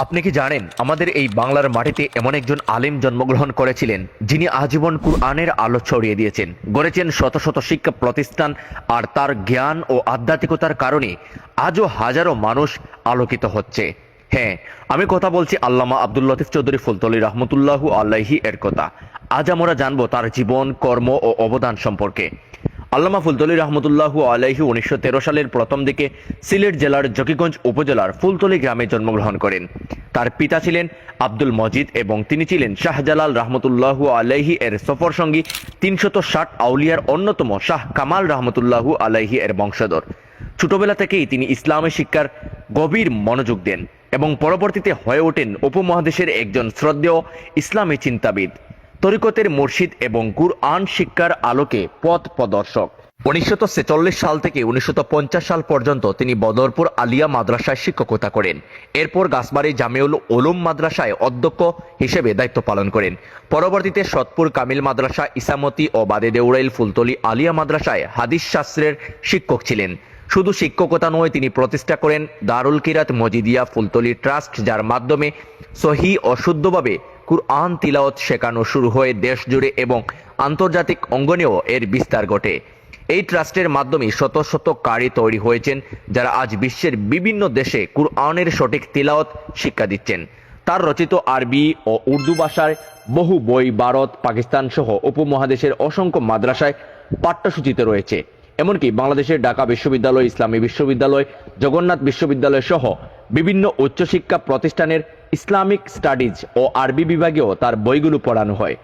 আপনি কি জানেন, আমাদের এই বাংলার মাটিতে এমন একজন আলিম জন্মগ্রহণ করেছিলেন, যিনি আজীবন কুরআনের আলো ছড়িয়ে দিয়েছেন। গড়েছেন শত শত শিক্ষা প্রতিষ্ঠান আর তার জ্ঞান ও আধ্যাত্মিকতার কারণে আজও হাজারো মানুষ আলোকিত হচ্ছে। হ্যাঁ আমি কথা বলছি আল্লামা আব্দুল লতিফ চৌধুরী ফুলতলি রহমতুল্লাহু আল্লাহি এর কথা। আজ আমরা জানব তার জীবন, কর্ম ও অবদান সম্পর্কে। আল্লামা ফুলতলি রহমতুল্লাহু আলাইহি উনিশশো তেরো সালের প্রথম দিকে সিলেট জেলার জকিগঞ্জ উপজেলার ফুলতলি গ্রামে জন্মগ্রহণ করেন। তার পিতা ছিলেন আব্দুল মজিদ এবং তিনি ছিলেন শাহজালাল রহমতুল্লাহু আলাইহি এর সফর সঙ্গী তিনশত ষাট আউলিয়ার অন্যতম শাহ কামাল রহমতুল্লাহু আলাইহি এর বংশধর। ছোটবেলা থেকেই তিনি ইসলামী শিক্ষার গভীর মনোযোগ দেন এবং পরবর্তীতে হয়ে ওঠেন উপমহাদেশের একজন শ্রদ্ধেয় ইসলামী চিন্তাবিদ। তরিকতের মুর্শিদ এবং কুরআন শিক্ষার আলোকে পথ প্রদর্শক। উনিশশো সাল থেকে উনিশশো পঞ্চাশ সাল পর্যন্ত তিনি বদরপুর আলিয়া মাদ্রাসায় শিক্ষকতা করেন। এরপর গাছবাড়ি জামিউল ওলুম মাদ্রাসায় অধ্যক্ষ হিসেবে দায়িত্ব পালন করেন। পরবর্তীতে সৎপুর কামিল মাদ্রাসা, ইসামতি ও বাদে দেউরাইল ফুলতলি আলিয়া মাদ্রাসায় হাদিস শাস্ত্রের শিক্ষক ছিলেন। শুধু শিক্ষকতা নয়, তিনি প্রতিষ্ঠা করেন দারুল কিরাত মজিদিয়া ফুলতলি ট্রাস্ট, যার মাধ্যমে সহি ও শুদ্ধভাবে কুরআন তিলাওয়াত শেখানো শুরু হয়ে দেশ জুড়ে এবং আন্তর্জাতিক অঙ্গনেও এর বিস্তার ঘটে। এই ট্রাস্টের মাধ্যমে শত শত কারি তৈরি হয়েছেন, যারা আজ বিশ্বের বিভিন্ন দেশে কুরআনের সঠিক তিলাওয়াত শিক্ষা দিচ্ছেন। তার রচিত আরবি ও উর্দু ভাষায় বহু বই ভারত, পাকিস্তান সহ উপমহাদেশের অসংখ্য মাদ্রাসায় পাঠ্যসূচিতে রয়েছে। এমনকি বাংলাদেশের ঢাকা বিশ্ববিদ্যালয়, ইসলামী বিশ্ববিদ্যালয়, জগন্নাথ বিশ্ববিদ্যালয় সহ বিভিন্ন উচ্চশিক্ষা প্রতিষ্ঠানের ইসলামিক স্টাডিজ ও আরবি বিভাগেও তার বইগুলো পড়ানো হয়।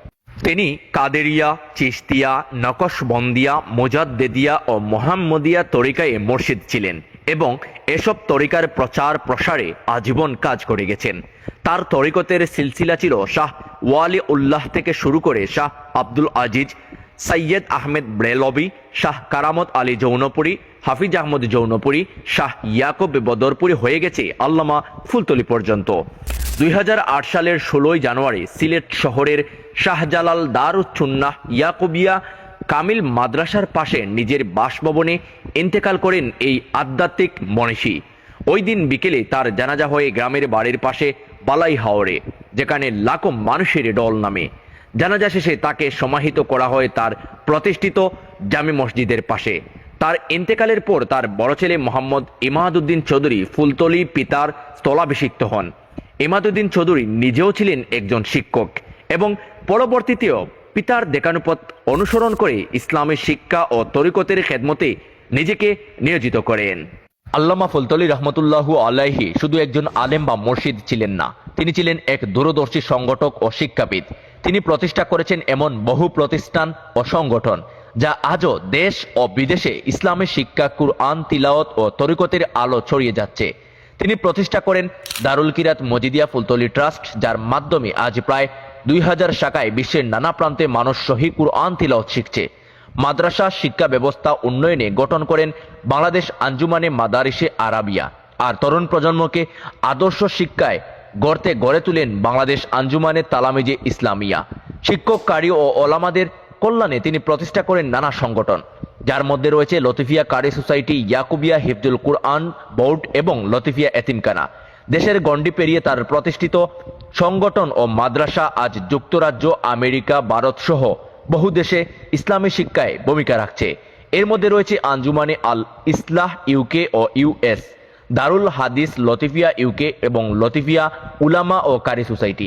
তিনি কাদেরিয়া চিস্তিয়া নকশবন্দিয়া, মোজাদ্দেদিয়া ও মোহাম্মদিয়া তরিকায় মুর্শিদ ছিলেন এবং এসব তরিকার প্রচার প্রসারে আজীবন কাজ করে গেছেন। তার তরিকতের সিলসিলা ছিল শাহ ওয়ালি উল্লাহ থেকে শুরু করে শাহ আব্দুল আজিজ, সৈয়দ আহমেদ ব্রেলবি, শাহ কারামত আলী জৌনপুরি, হাফিজ আহমদ জৌনপুরি, শাহ ইয়াকুব বদরপুরী হয়ে গেছে আল্লামা ফুলতলি পর্যন্ত। দুই হাজার আট সালের ষোলোই জানুয়ারি সিলেট শহরের শাহজালাল দারুচ্ছুন্নাহ ইয়াকুবিয়া কামিল মাদ্রাসার পাশে নিজের বাসভবনে ইন্তেকাল করেন এই আধ্যাত্মিক মনীষী। ওই দিন বিকেলে তার জানাজা হয়ে গ্রামের বাড়ির পাশে বালাই হাওড়ে যেখানে লাখো মানুষের ডল নামে। জানাজা শেষে তাকে সমাহিত করা হয় তার প্রতিষ্ঠিত জামে মসজিদের পাশে। তার ইন্তেকালের পর তার বড় ছেলে মোহাম্মদ ইমাদুদ্দিন চৌধুরী ফুলতলি পিতার স্থলাভিষিক্ত হন। ইমাদুদ্দিন চৌধুরী নিজেও ছিলেন একজন শিক্ষক এবং পরবর্তীতেও পিতার দেখানুপথ অনুসরণ করে ইসলামী শিক্ষা ও তরিকতের খেদমতে নিজেকে নিয়োজিত করেন। আল্লামা ফুলতলি রহমতুল্লাহু আলাইহি শুধু একজন আলেম বা মুর্শিদ ছিলেন না, তিনি ছিলেন এক দূরদর্শী সংগঠক ও শিক্ষাবিদ। তিনি প্রতিষ্ঠা করেছেন এমন বহু প্রতিষ্ঠান ও সংগঠন যা আজও দেশ ও বিদেশে ইসলামী শিক্ষা, কুরআন, তিলাওয়াত ও তরিকতের আলো ছড়িয়ে যাচ্ছে। তিনি প্রতিষ্ঠা করেন দারুল কিরাত মজিদিয়া ফুলতলি ট্রাস্ট, যার মাধ্যমে আজ প্রায় দুই হাজার শাখায় বিশ্বের নানা প্রান্তে মানুষ সহি কুরআন তিলাওয়াত শিখছে। মাদ্রাসা শিক্ষা ব্যবস্থা উন্নয়নে গঠন করেন বাংলাদেশ আঞ্জুমানে মাদারিসে আরাবিয়া। আর তরুণ প্রজন্মকে আদর্শ শিক্ষায় গড়তে গড়ে তুলেন বাংলাদেশ আঞ্জুমানে তালামিজে ইসলামিয়া। শিক্ষক কারি ও ওলামাদের কল্যাণে তিনি প্রতিষ্ঠা করেন নানা সংগঠন। যার মধ্যে রয়েছে লতিফিয়া কারি সোসাইটি, ইয়াকুবিয়া হিফজুল কুরআন বোর্ড এবং লতিফিয়া এতিমখানা। দেশের গণ্ডি পেরিয়ে তার প্রতিষ্ঠিত সংগঠন ও মাদ্রাসা আজ যুক্তরাজ্য, আমেরিকা, ভারত সহ বহু দেশে ইসলামী শিক্ষায় ভূমিকা রাখছে। এর মধ্যে রয়েছে আঞ্জুমানে আল ইসলাহ ইউকে ও ইউএস, দারুল হাদিস লতিফিয়া ইউকে এবং লতিফিয়া উলামা ও কারি সোসাইটি।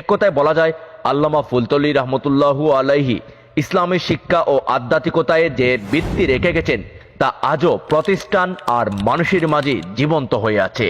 এক কথায় বলা যায়, আল্লামা ফুলতলি রহমতুল্লাহু আলাইহি ইসলামী শিক্ষা ও আধ্যাত্মিকতায় যে ভিত্তি রেখে গেছেন, তা আজও প্রতিষ্ঠান আর মানুষের মাঝে জীবন্ত হয়ে আছে।